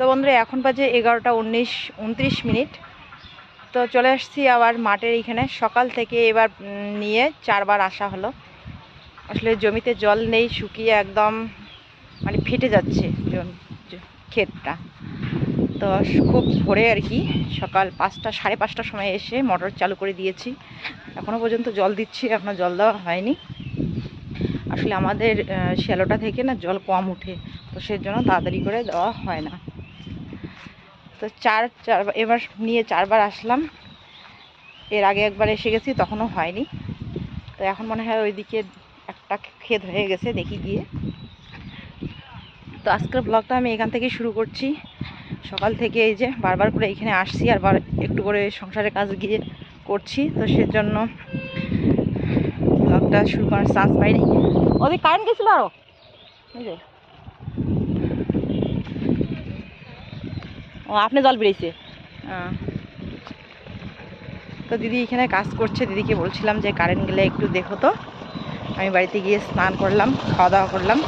তো বন্ধুরা, এখন বাজে এগারোটা উনিশ, উনত্রিশ মিনিট। তো চলে আসছি আবার মাঠের এইখানে। সকাল থেকে এবার নিয়ে চারবার আসা হলো। আসলে জমিতে জল নেই, শুকিয়ে একদম মানে ফেটে যাচ্ছে ক্ষেতটা। তো খুব ভোরে আর কি, সকাল পাঁচটা, সাড়ে পাঁচটার সময় এসে মোটর চালু করে দিয়েছি। এখনও পর্যন্ত জল দিচ্ছি এখনও জল দেওয়া হয়নি। আসলে আমাদের শ্যালোটা থেকে না জল কম ওঠে তো সেজন্য তাড়াতাড়ি করে দেওয়া হয় না। তো চার চার, এবার নিয়ে চারবার আসলাম। এর আগে একবার এসে গেছি, তখনও হয়নি। তো এখন মনে হয় ওইদিকে একটা ক্ষেত হয়ে গেছে, দেখি গিয়ে। তো আজকের ব্লগটা আমি এখান থেকে শুরু করছি। সকাল থেকে এই যে বারবার করে এখানে আসছি, আর বার, একটু করে সংসারের কাজ গিয়ে করছি। তো সেজন্য ব্লগটা শুরু করার চান্স পাইনি। ওদের কারেন্ট গেছিল আরও এই ও আপনি জল বেরিয়েছে। তো দিদি এখানে কাজ করছে দিদিকে বলছিলাম যে কারেন্ট গেলে একটু দেখো তো। আমি বাড়িতে গিয়ে স্নান করলাম খাওয়া দাওয়া করলাম।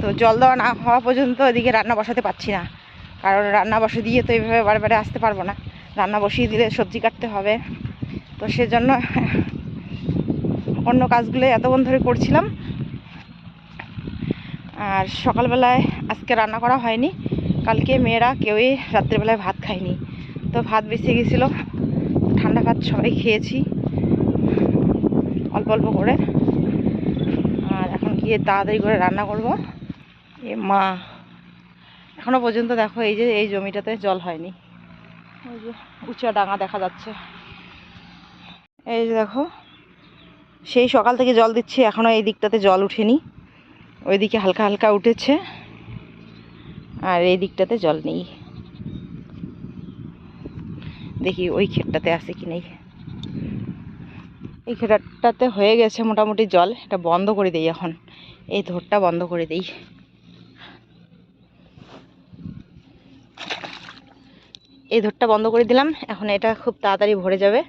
তো জল দেওয়া না হওয়া পর্যন্ত ওদিকে রান্না বসাতে পারছি না। কারণ রান্না বসে দিয়ে তো এইভাবে বারে বারে আসতে পারব না। রান্না বসিয়ে দিলে সবজি কাটতে হবে। তো সেজন্য অন্য কাজগুলো এতক্ষণ ধরে করছিলাম। আর সকালবেলায় আজকে রান্না করা হয়নি। কালকে মেয়েরা কেউই রাত্রিবেলায় ভাত খায়নি। তো ভাত বেঁচে গেছিল। ঠান্ডা ভাত সবাই খেয়েছি। অল্প অল্প করে। আর এখন গিয়ে তাড়াতাড়ি করে রান্না করব। এ মা। এখনও পর্যন্ত দেখো এই যে, এই জমিটাতে জল হয়নি। ওই যে উঁচা ডাঙা দেখা যাচ্ছে। এই যে দেখো। সেই সকাল থেকে জল দিচ্ছি, এখনও এই দিকটাতে জল উঠেনি। ওইদিকে হালকা হালকা উঠেছে, আর এই দিকটাতে জল নেই। দেখি ওই ক্ষেতটাতে আছে কি নেই। এই ক্ষেতটাতে হয়ে গেছে মোটামুটি জল, এটা বন্ধ করে দেই এখন। এই ধরটা বন্ধ করে দেই। এই ধরটা বন্ধ করে দিলাম, এখন এটা খুব তাড়াতাড়ি ভরে যাবে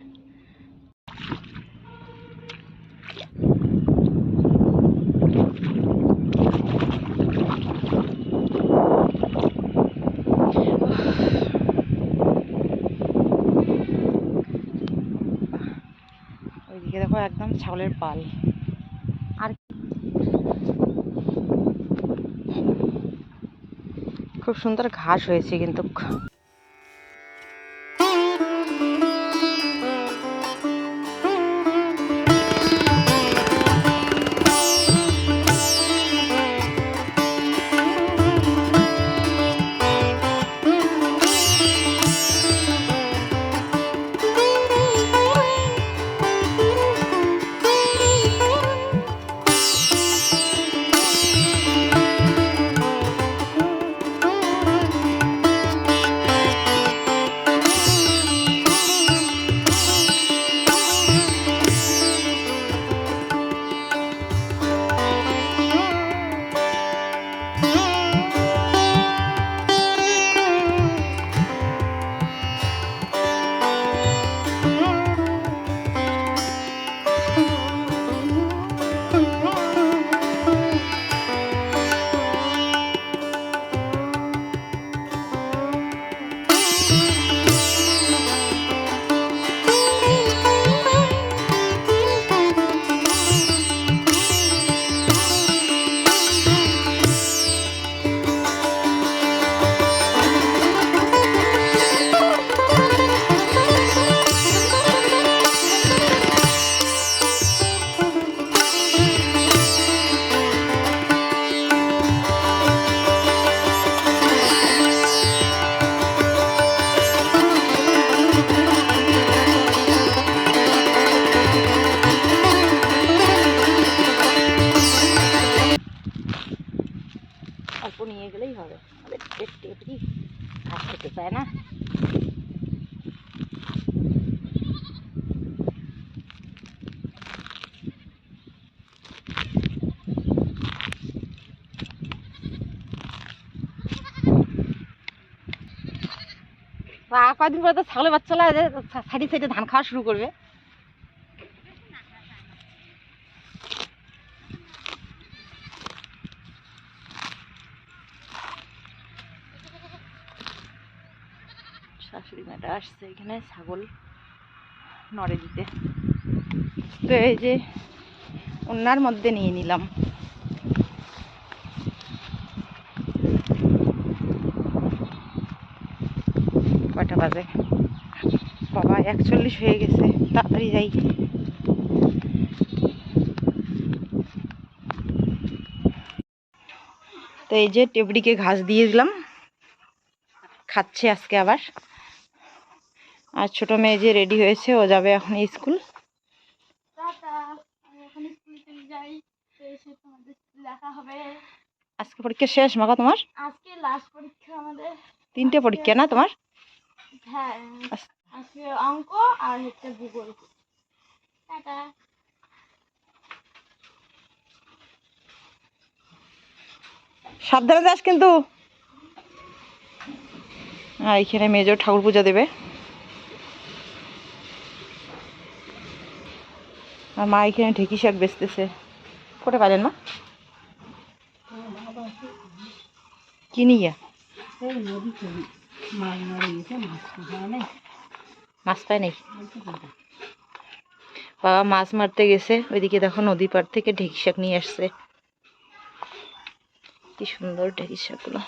ওইদিকে দেখো একদম ছাগলের পাল। আর খুব সুন্দর ঘাস হয়েছে কিন্তু। আর কয়েকদিন পরে তো ছাগলের বাচ্চা লাগে সাইডে সাইডে ধান খাওয়া শুরু করবে। শাশুড়ি মেয়েটা আসছে এখানে, ছাগল নড়ে দিতে। তো এই যে ওনার মধ্যে নিয়ে নিলাম। কয়টা বাবা একচল্লিশ হয়ে গেছে। তাড়াতাড়ি যাই। তো এই যে টেবড়িকে ঘাস দিয়ে দিলাম। খাচ্ছে আজকে আবার। আর ছোট মেয়ে যে রেডি হয়েছে ও যাবে এখন স্কুল। আজকে পরীক্ষা শেষ মাকা তোমার? আজকে লাস্ট পরীক্ষা আমাদের। তিনটে পরীক্ষা না তোমার? হ্যাঁ আজকে অঙ্ক আর হচ্ছে ভূগোল। টাটা। সাবধানে যাস কিন্তু। আর এখানে মেজর ঠাকুর পূজা দেবে। আর মা এখানে ঢেকি শাক বেচতেছে। কোটে পারেন মা? মাছ পায় বাবা মাছ মারতে গেছে। ওইদিকে দেখো নদী পার থেকে ঢেকি শাক নিয়ে আসছে। কি সুন্দর ঢেকি শাকগুলো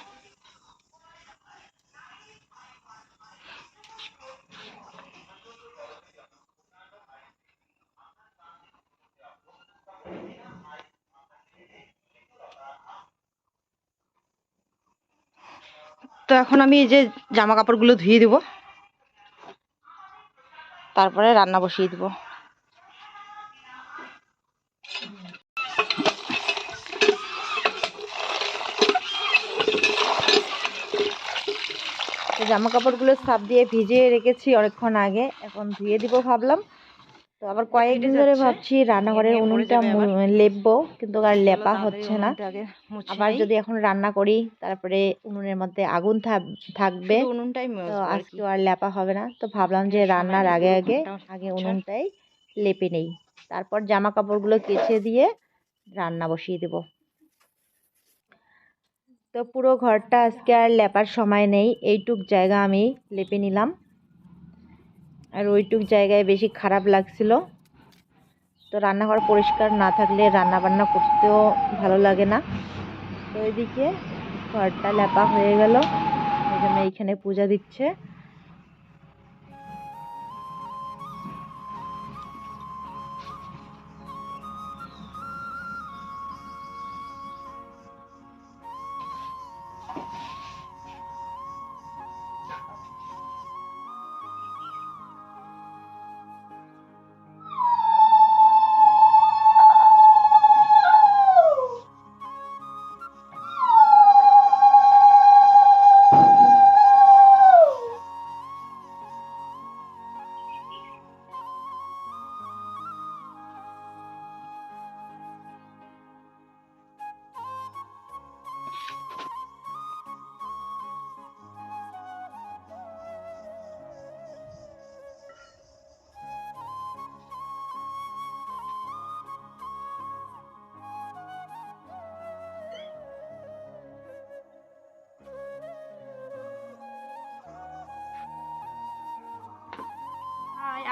তো এখন আমি এই যে জামা কাপড়গুলো ধুয়ে দেব। তারপরে রান্না বসিয়ে দেবো। জামা কাপড়গুলো সাপ দিয়ে ভিজিয়ে রেখেছি অনেকক্ষণ আগে। এখন ধুয়ে দিব ভাবলাম। তো আবার কয়েকদিন ধরে ভাবছি রান্নাঘরের উনুনটা লেপবো কিন্তু আর লেপা হচ্ছে না। আবার যদি এখন রান্না করি তারপরে উনুনের মধ্যে আগুন থাক- থাকবে তো আজকে আর লেপা হবে না। তো ভাবলাম যে রান্নার আগে আগে আগে উনুনটাই লেপে নেই। তারপর জামা কাপড়গুলো কেচে দিয়ে রান্না বসিয়ে দেব। তো পুরো ঘরটা আজকে আর লেপার সময় নেই। এইটুক জায়গা আমি লেপে নিলাম। আর ওইটুক জায়গায় বেশি খারাপ লাগছিল। তো রান্নাঘর পরিষ্কার না থাকলে রান্না বান্না করতেও ভালো লাগে না। তো এদিকে ঘরটা ল্যাপা হয়ে গেল। এই জন্য এইখানে পূজা দিচ্ছে।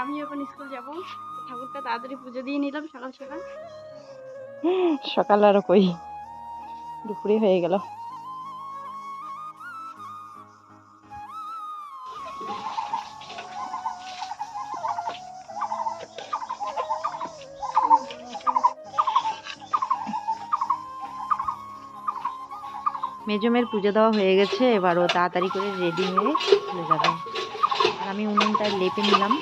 আমি এখন স্কুল যাব। ঠাকুরটা তাড়াতাড়ি পুজো দিয়ে নিলাম, সকাল সকাল। সকাল আরও কই? দুপুরে হয়ে গেল। মেজমের পুজো দেওয়া হয়ে গেছে, এবার ও তাড়াতাড়ি করে রেডি হয়ে চলে যাবে। আর আমি উনুনটা লেপে নিলাম।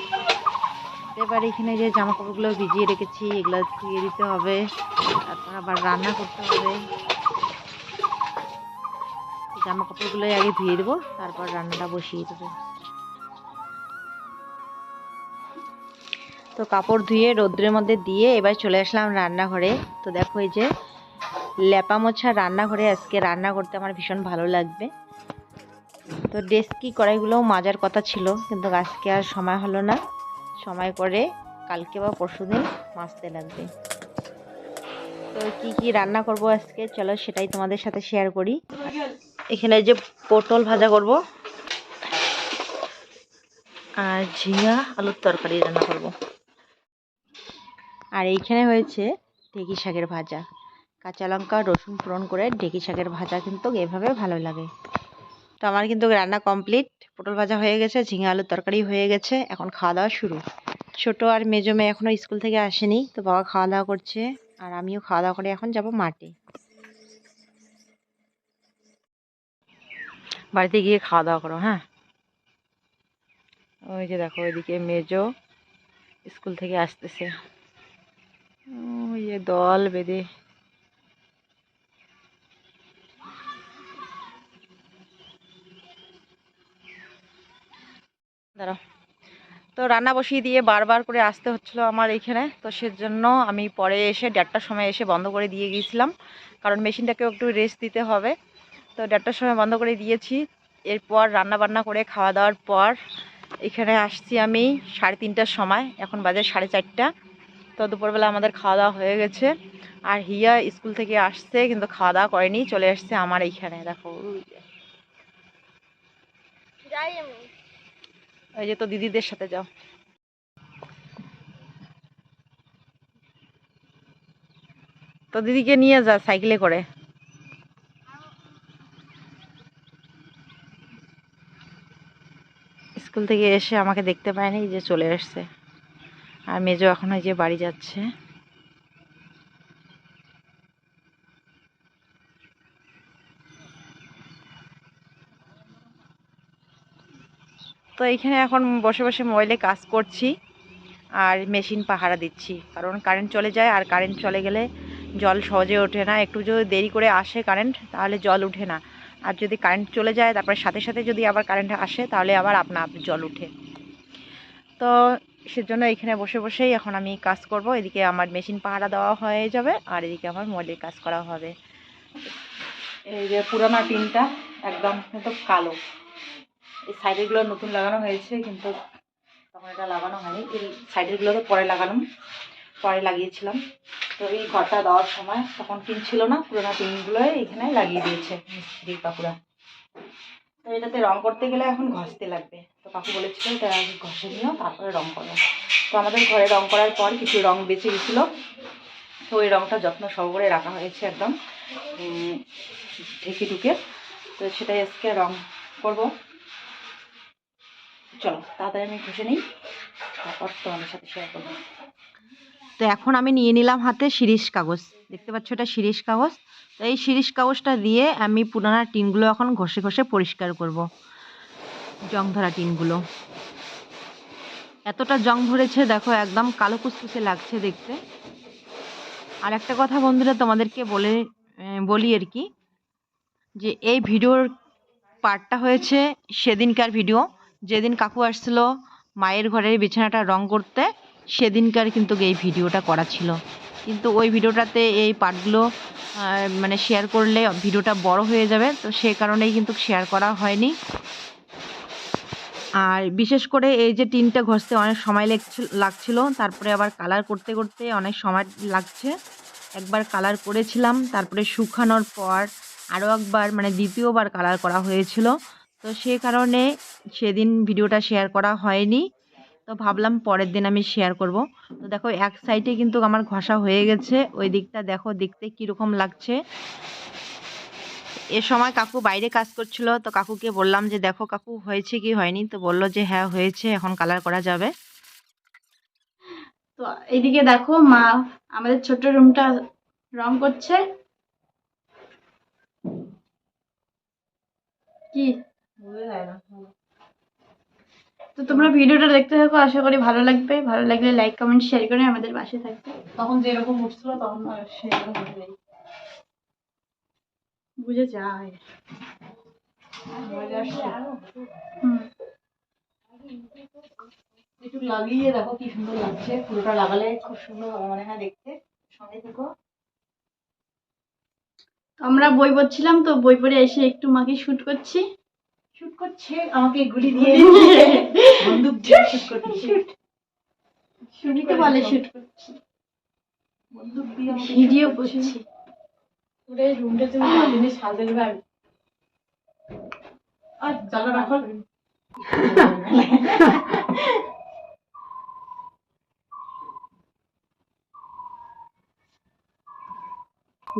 এবার এখানে যে জামা কাপড়গুলো ভিজিয়ে রেখেছি, এগুলো ধুয়ে দিতে হবে। তারপর আবার রান্না করতে হবে। জামা কাপড়গুলোই আগে ধুয়ে দেবো, তারপর রান্নাটা বসিয়ে দেবো। তো কাপড় ধুয়ে রোদ্রের মধ্যে দিয়ে এবার চলে আসলাম রান্নাঘরে। তো দেখো এই যে ল্যাপা মোছা রান্নাঘরে, আজকে রান্না করতে আমার ভীষণ ভালো লাগবে। তো ডেস্কি কড়াইগুলোও মাজার কথা ছিল, কিন্তু আজকে আর সময় হলো না। সময় করে কালকে বা পরশু দিন মাজতে লাগবে। তো কি কি রান্না করব আজকে? চলো সেটাই তোমাদের সাথে শেয়ার করি। এখানে যে পটল ভাজা করব আর ঝিঙা আলুর তরকারি রান্না করব। আর এইখানে হয়েছে ঢেঁকি শাকের ভাজা। কাঁচা লঙ্কা, রসুন ফোড়ন করে ঢেঁকি শাকের ভাজা কিন্তু এভাবে ভালো লাগে। তো আমার কিন্তু রান্না কমপ্লিট পটল ভাজা হয়ে গেছে, ঝিঙে আলুর তরকারি হয়ে গেছে, এখন খাওয়া দাওয়া শুরু। ছোট আর মেজো মেয়ে এখনও স্কুল থেকে আসেনি, তো বাবা খাওয়া দাওয়া করছে, আর আমিও খাওয়া দাওয়া করে এখন যাব মাঠে। বাড়িতে গিয়ে খাওয়া দাওয়া করো হ্যাঁ? ওই যে দেখো, ওইদিকে মেজো স্কুল থেকে আসতেছে। ওই যে দল বেঁধে দাঁড়াও। তো রান্না বসিয়ে দিয়ে বারবার করে আসতে হচ্ছিল আমার এইখানে তো সেজন্য আমি পরে এসে দেড়টার সময় এসে বন্ধ করে দিয়ে গিয়েছিলাম। কারণ মেশিনটাকেও একটু রেস্ট দিতে হবে। তো দেড়টার সময় বন্ধ করে দিয়েছি। এরপর রান্না বান্না করে খাওয়া দাওয়ার পর এখানে আসছি আমি সাড়ে তিনটার সময়। এখন বাজে সাড়ে চারটা। তো দুপুরবেলা আমাদের খাওয়া দাওয়া হয়ে গেছে। আর হিয়া স্কুল থেকে আসছে কিন্তু খাওয়া দাওয়া করেনি। চলে আসছে আমার এইখানে দেখো যাই আমি। ওই যে তো দিদিদের সাথে যাও। তো দিদিকে নিয়ে যা সাইকেলে করে। স্কুল থেকে এসে আমাকে দেখতে পায়নি যে চলে আসছে আর মেজো এখন ওই যে বাড়ি যাচ্ছে। তো এইখানে এখন বসে বসে মোবাইলে কাজ করছি আর মেশিন পাহারা দিচ্ছি। কারণ কারেন্ট চলে যায় আর কারেন্ট চলে গেলে জল সহজে ওঠে না। একটু যদি দেরি করে আসে কারেন্ট তাহলে জল উঠে না। আর যদি কারেন্ট চলে যায়, তারপরে সাথে সাথে যদি আবার কারেন্ট আসে, তাহলে আবার আপনা আপনি জল উঠে। তো সেজন্য এখানে বসে বসেই এখন আমি কাজ করব। এদিকে আমার মেশিন পাহারা দেওয়া হয়ে যাবে আর এদিকে আমার মোবাইলের কাজ করা হবে। এই যে পুরানো টিনটা একদম কালো। এই সাইডেরগুলো নতুন লাগানো হয়েছে, কিন্তু তখন এটা লাগানো হয়নি। এই সাইডেরগুলো তো পরে লাগালাম, পরে লাগিয়েছিলাম। তো এই ঘরটা দেওয়ার সময় তখন টিন ছিল না, পুরোনো টিনগুলো এখানে লাগিয়ে দিয়েছে মিস্ত্রি কাকুরা। তো এটাতে রং করতে গেলে এখন ঘষতে লাগবে। তো কাকু বলেছিল এটা ঘষে নিও, তারপরে রং করো। তো আমাদের ঘরে রং করার পর কিছু রং বেঁচে গেছিল। তো ওই রংটা যত্ন সহকারে রাখা হয়েছে একদম ঢেকে ঢুকে তো সেটাই আজকে রং করব। চলো, তাড়াতাড়ি আমি ঘষে নিই, তারপর তোমাদের সাথে শেয়ার করব। তো এখন আমি নিয়ে নিলাম হাতে শিরিষ কাগজ। দেখতে পাচ্ছ এটা শিরিষ কাগজ। তো এই শিরিষ কাগজটা দিয়ে আমি পুরানা টিনগুলো এখন ঘষে ঘষে পরিষ্কার করব। জং ধরা টিনগুলো। এতটা জং ধরেছে, দেখো, একদম কালো কুচকুচে লাগছে দেখতে। আর একটা কথা বন্ধুরা, তোমাদেরকে বলে বলি আর কি, যে এই ভিডিওর পার্টটা হয়েছে সেদিনকার ভিডিও যেদিন কাকু আসছিল, মায়ের ঘরের বিছানাটা রং করতে, সেদিনকার কিন্তু এই ভিডিওটা করা ছিল। কিন্তু ওই ভিডিওটাতে এই পার্টগুলো মানে শেয়ার করলে ভিডিওটা বড় হয়ে যাবে, তো সেই কারণেই কিন্তু শেয়ার করা হয়নি। আর বিশেষ করে এই যে টিনটা ঘষতে অনেক সময় লাগছিল তারপরে আবার কালার করতে করতে অনেক সময় লাগছে। একবার কালার করেছিলাম, তারপরে শুকানোর পর আরও একবার মানে দ্বিতীয়বার কালার করা হয়েছিল। তো সে কারণে সেদিন ভিডিওটা শেয়ার করা হয়নি। তো ভাবলাম পরের দিন আমি শেয়ার করব। তো দেখো, এক সাইডে কিন্তু আমার ঘষা হয়ে গেছে। ওই দিকটা দেখো, দেখতে কীরকম লাগছে। এ সময় কাকু বাইরে কাজ করছিল, তো কাকুকে বললাম যে, দেখো কাকু, হয়েছে কি হয়নি? তো বলল যে হ্যাঁ হয়েছে, এখন কালার করা যাবে। তো এইদিকে দেখো, মা আমাদের ছোট রুমটা রং করছে। কি? তো তোমরা ভিডিওটা দেখতে থাকো আশা করি ভালো লাগবে। ভালো লাগলে লাইক কমেন্ট শেয়ার করে আমাদের পাশে থাকবে তখন যেরকম উঠছিল তখন সেরকম বুঝে যায়। একটু লাগিয়ে দেখো কি সুন্দর লাগছে। পুরোটা লাগালে খুব সুন্দর হবে মনে হয় দেখতে। সঙ্গে আমরা বই পড়ছিলাম তো বই পড়ে এসে একটু মাকে শুট করছি। শুট করছে আমাকে গুলি দিয়ে বন্দুক দিয়ে শুট করছে। শুটিতে বলে শুট করছি। বন্দুক দিয়ে ভিডিও করছে। পুরো রুমটা তুমি আর রাখো।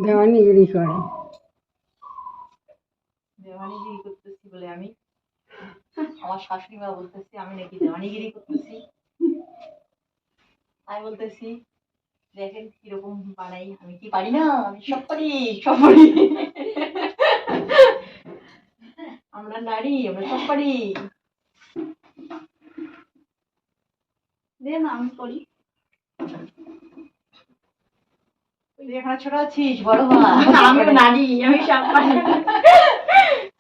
দেওয়ানিগিরি করে দেওয়ানিগিরি করতেছি বলে আমি আমার শাশুড়ি মা বলতেছি আমি নাকি দেওয়ানিগিরি করতেছি। আমি বলতেছি দেখেন কীরকম বানাই আমি কি পারি না? আমি সব পারি সব পারি। আমরা নারী আমরা সব পারি। দে না আমি করি। তুই এখানে ছোট আছিস বড় হওয়া আমিও নারী আমি সব পারি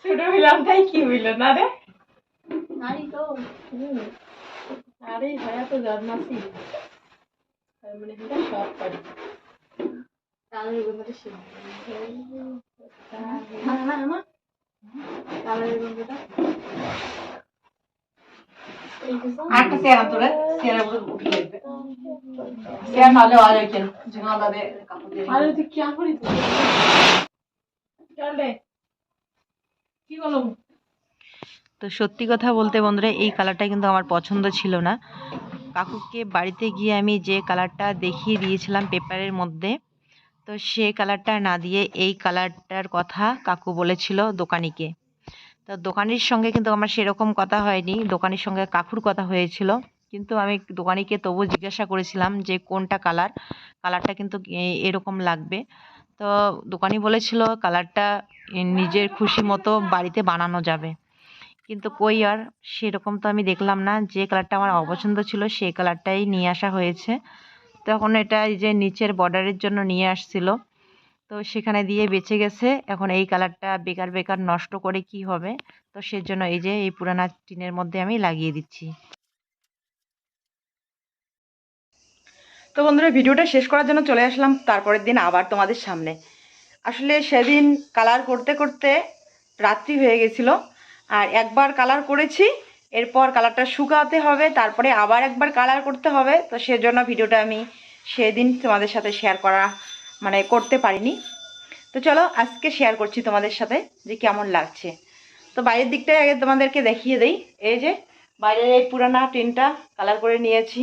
ছোট হইলাম তাই কি হইল? না রে। নারী তো আরে ভাইয়া তো জন্মাসি তার মানে আটটা চেয়ার তোরে চেয়ারের উপর উঠে যাবে চেয়ার আর কেন দাদে কাপড় দিয়ে আরে তুই কি করিস চল রে কি বলো? তো সত্যি কথা বলতে বন্ধুরা, এই কালারটা কিন্তু আমার পছন্দ ছিল না। কাকুকে বাড়িতে গিয়ে আমি যে কালারটা দেখিয়ে দিয়েছিলাম পেপারের মধ্যে, তো সে কালারটা না দিয়ে এই কালারটার কথা কাকু বলেছিল দোকানিকে। তো দোকানির সঙ্গে কিন্তু আমার সেরকম কথা হয়নি, দোকানির সঙ্গে কাকুর কথা হয়েছিল। কিন্তু আমি দোকানিকে তবু জিজ্ঞাসা করেছিলাম যে কোনটা কালার, কালারটা কিন্তু এরকম লাগবে। তো দোকানি বলেছিল কালারটা নিজের খুশি মতো বাড়িতে বানানো যাবে। কিন্তু কই আর, সেরকম তো আমি দেখলাম না। যে কালারটা আমার অপছন্দ ছিল, সেই কালারটাই নিয়ে আসা হয়েছে। তখন এটা এই যে নিচের বর্ডারের জন্য নিয়ে আসছিল। তো সেখানে দিয়ে বেঁচে গেছে। এখন এই কালারটা বেকার বেকার নষ্ট করে কি হবে? তো সেজন্য এই যে এই পুরানা টিনের মধ্যে আমি লাগিয়ে দিচ্ছি। তো বন্ধুরা, ভিডিওটা শেষ করার জন্য চলে আসলাম। তারপরের দিন আবার তোমাদের সামনে। আসলে সেদিন কালার করতে করতে রাত্রি হয়ে গেছিল। আর একবার কালার করেছি, এরপর কালারটা শুকাতে হবে, তারপরে আবার একবার কালার করতে হবে। তো সেজন্য ভিডিওটা আমি সেদিন তোমাদের সাথে শেয়ার করা মানে করতে পারিনি। তো চলো আজকে শেয়ার করছি তোমাদের সাথে যে কেমন লাগছে। তো বাইরের দিকটাই আগে তোমাদেরকে দেখিয়ে দেই। এই যে, বাইরের এই পুরানা টিনটা কালার করে নিয়েছি।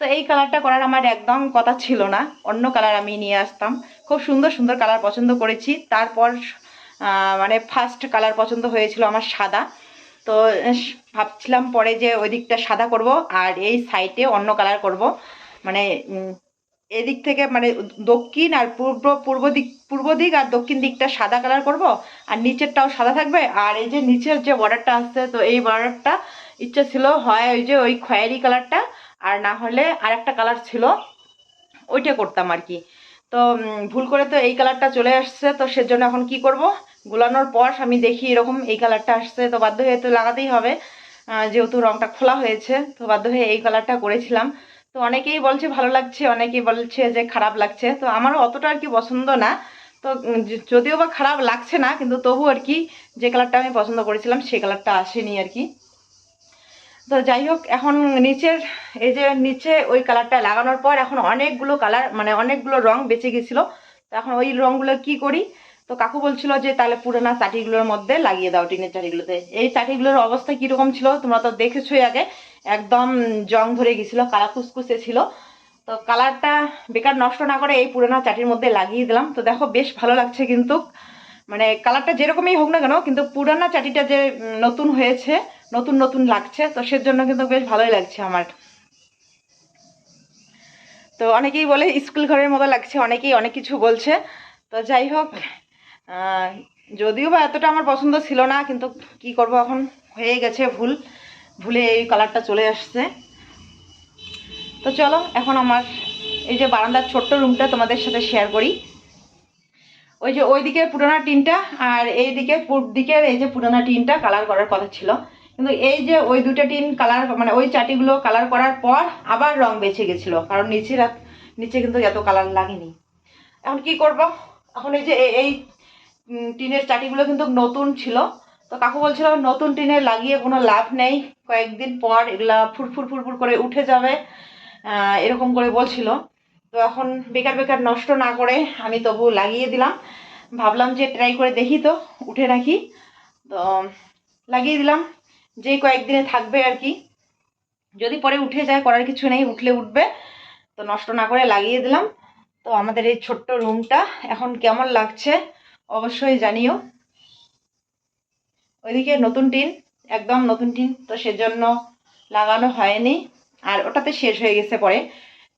তো এই কালারটা করার আমার একদম কথা ছিল না। অন্য কালার আমি নিয়ে আসতাম। খুব সুন্দর সুন্দর কালার পছন্দ করেছি। তারপর মানে ফার্স্ট কালার পছন্দ হয়েছিল আমার সাদা। তো ভাবছিলাম পরে যে ওই দিকটা সাদা করব আর এই সাইডে অন্য কালার করব। মানে এদিক থেকে মানে দক্ষিণ আর পূর্ব পূর্ব দিক পূর্ব দিক আর দক্ষিণ দিকটা সাদা কালার করব আর নিচেরটাও সাদা থাকবে। আর এই যে নিচের যে বর্ডারটা আসছে, তো এই বর্ডারটা ইচ্ছে ছিল হয় ওই যে ওই খয়েরি কালারটা আর না হলে আর একটা কালার ছিল, ওইটা করতাম আর কি। তো ভুল করে তো এই কালারটা চলে আসছে, তো সেজন্য এখন কি করব? গুলানোর পর আমি দেখি এরকম এই কালারটা আসছে, তো বাধ্য হয়ে তো লাগাতেই হবে। যেহেতু রংটা খোলা হয়েছে, তো বাধ্য হয়ে এই কালারটা করেছিলাম। তো অনেকেই বলছে ভালো লাগছে, অনেকেই বলছে যে খারাপ লাগছে, তো আমারও অতটা আর কি পছন্দ না। তো যদিও বা খারাপ লাগছে না, কিন্তু তবু আর কি যে কালারটা আমি পছন্দ করেছিলাম সেই কালারটা আসেনি আর কি। তো যাই হোক, এখন নিচের, এই যে নিচে ওই কালারটা লাগানোর পর এখন অনেকগুলো কালার মানে অনেকগুলো রং বেঁচে গেছিল। তো এখন ওই রংগুলো কি করি? তো কাকু বলছিল যে, তাহলে পুরোনো চাটিগুলোর মধ্যে লাগিয়ে দাও টিনের চাটিগুলোতে। এই চাটিগুলোর অবস্থা কীরকম ছিল তোমরা তো দেখেছোই আগে। একদম জং ধরে গেছিল, কালা কুসকুসে ছিল। তো কালারটা বেকার নষ্ট না করে এই পুরোনো চাটির মধ্যে লাগিয়ে দিলাম। তো দেখো, বেশ ভালো লাগছে কিন্তু। মানে কালারটা যেরকমই হোক না কেন, কিন্তু পুরানা চাটিটা যে নতুন হয়েছে, নতুন নতুন লাগছে, তো সেজন্য কিন্তু বেশ ভালোই লাগছে আমার। তো অনেকেই বলে, স্কুল ঘরের মতো লাগছে। অনেকেই অনেক কিছু বলছে। তো যাই হোক যদিও বা এতটা আমার পছন্দ ছিল না, কিন্তু কি করব এখন? হয়ে গেছে ভুল। ভুলে এই কালারটা চলে আসছে। তো চলো, এখন আমার এই যে বারান্দার ছোট্ট রুমটা তোমাদের সাথে শেয়ার করি। ওই যে ওই দিকের পুরোনো টিনটা আর এই দিকে পূর্ব দিকের এই যে পুরোনো টিনটা কালার করার কথা ছিল। কিন্তু এই যে ওই দুটো টিন কালার মানে ওই চাটিগুলো কালার করার পর আবার রং বেঁচে গেছিল, কারণ নিচে নিচে কিন্তু এত কালার লাগেনি। এখন কি করব? এখন এই যে এই টিনের চাটিগুলো কিন্তু নতুন ছিল। তো কাকু বলছিল, নতুন টিনে লাগিয়ে কোনো লাভ নেই। কয়েকদিন পর এগুলা ফুরফুর ফুরফুর করে উঠে যাবে। এরকম করে বলছিল। তো এখন বেকার বেকার নষ্ট না করে আমি তবু লাগিয়ে দিলাম। ভাবলাম যে ট্রাই করে দেখি তো, উঠে রাখি। তো, লাগিয়ে দিলাম। যে কয়েকদিনে থাকবে আর কি। যদি পরে উঠে যায়, করার কিছু নেই, উঠলে উঠবে। তো নষ্ট না করে লাগিয়ে দিলাম। তো আমাদের এই ছোট্ট রুমটা এখন কেমন লাগছে? অবশ্যই জানিও। ওইদিকে নতুন টিন, একদম নতুন টিন, তো সেজন্য লাগানো হয়নি। আর ওটাতে শেষ হয়ে গেছে পরে।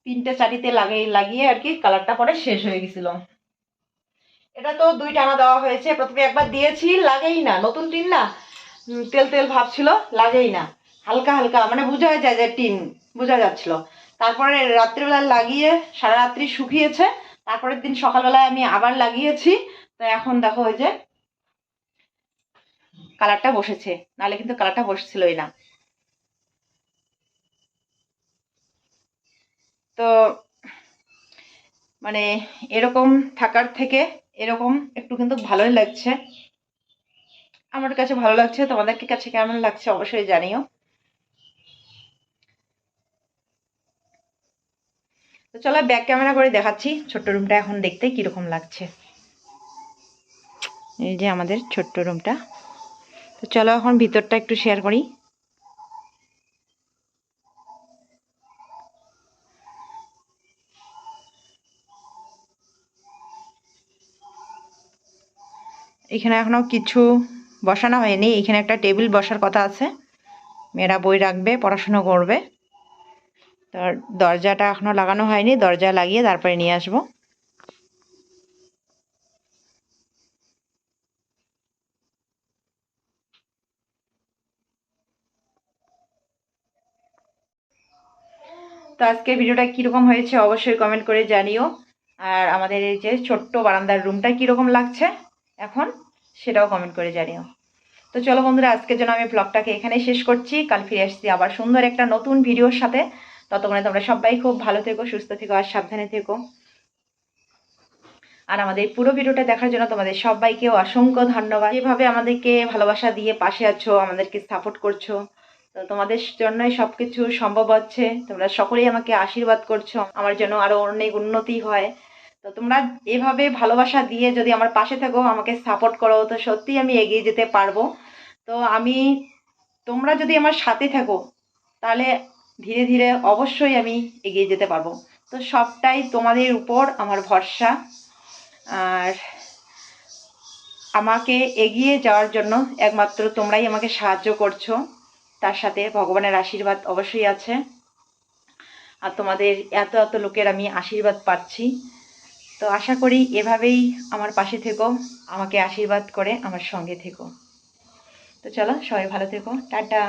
তিনটে চারিতে লাগিয়ে লাগিয়ে আর কি কালারটা পরে শেষ হয়ে গেছিল। এটা তো দুই টানা দেওয়া হয়েছে। প্রথমে একবার দিয়েছি, লাগেই না। নতুন টিন না? তেল তেল ভাব ছিল, লাগেই না। হালকা হালকা মানে বোঝা যায় যে টিন, বোঝা যাচ্ছিল। তারপরে রাত্রিবেলা লাগিয়ে, সারা রাত্রি শুকিয়েছে। তারপরের দিন সকালবেলায় আমি আবার লাগিয়েছি। তো এখন দেখো ওই যে কালারটা বসেছে। নাহলে কিন্তু কালারটা বসছিলই না। তো মানে এরকম থাকার থেকে এরকম একটু কিন্তু ভালোই লাগছে। আমার কাছে ভালো লাগছে। তোমাদের কাছে কেমন লাগছে অবশ্যই জানিও। তো চলো ব্যাক ক্যামেরা করে দেখাচ্ছি। ছোট্ট রুমটা এখন দেখতে কীরকম লাগছে। এই যে আমাদের ছোট্ট রুমটা। তো চলো এখন ভিতরটা একটু শেয়ার করি। এখানে এখনও কিছু বসানো হয়নি। এখানে একটা টেবিল বসার কথা আছে। মেয়েরা বই রাখবে, পড়াশুনো করবে। তার দরজাটা এখনও লাগানো হয়নি। দরজা লাগিয়ে তারপরে নিয়ে আসব। তো আজকের ভিডিওটা কীরকম হয়েছে অবশ্যই কমেন্ট করে জানিও। আর আমাদের এই যে ছোট্ট বারান্দার রুমটা কীরকম লাগছে এখন সেটাও কমেন্ট করে জানিও। তো চলো বন্ধুরা, আজকের জন্য আমি ব্লগটাকে এখানেই শেষ করছি। কাল ফিরে আসছি আবার সুন্দর একটা নতুন ভিডিওর সাথে। ততক্ষণে তোমরা সবাই খুব ভালো থেকো, সুস্থ থেকো আর সাবধানে থেকো। আর আমাদের পুরো ভিডিওটা দেখার জন্য তোমাদের সবাইকে অসংখ্য ধন্যবাদ। যেভাবে আমাদেরকে ভালোবাসা দিয়ে পাশে আছো, আমাদেরকে সাপোর্ট করছ তো তোমাদের জন্যই সব কিছু সম্ভব হচ্ছে। তোমরা সকলেই আমাকে আশীর্বাদ করছ। আমার জন্য আরও অনেক উন্নতি হয়। তো তোমরা এভাবে ভালোবাসা দিয়ে যদি আমার পাশে থাকো, আমাকে সাপোর্ট করো, তো সত্যিই আমি এগিয়ে যেতে পারব। তো আমি, তোমরা যদি আমার সাথে থাকো, তাহলে ধীরে ধীরে অবশ্যই আমি এগিয়ে যেতে পারব। তো সবটাই তোমাদের উপর আমার ভরসা। আর আমাকে এগিয়ে যাওয়ার জন্য একমাত্র তোমরাই আমাকে সাহায্য করছ। তার সাথে ভগবানের আশীর্বাদ অবশ্যই আছে। আর তোমাদের এত এত লোকের আমি আশীর্বাদ পাচ্ছি। তো আশা করি এভাবেই আমার পাশে থেকো, আমাকে আশীর্বাদ করে আমার সঙ্গে থেকো। তো চলো, সবাই ভালো থেকো। টাটা।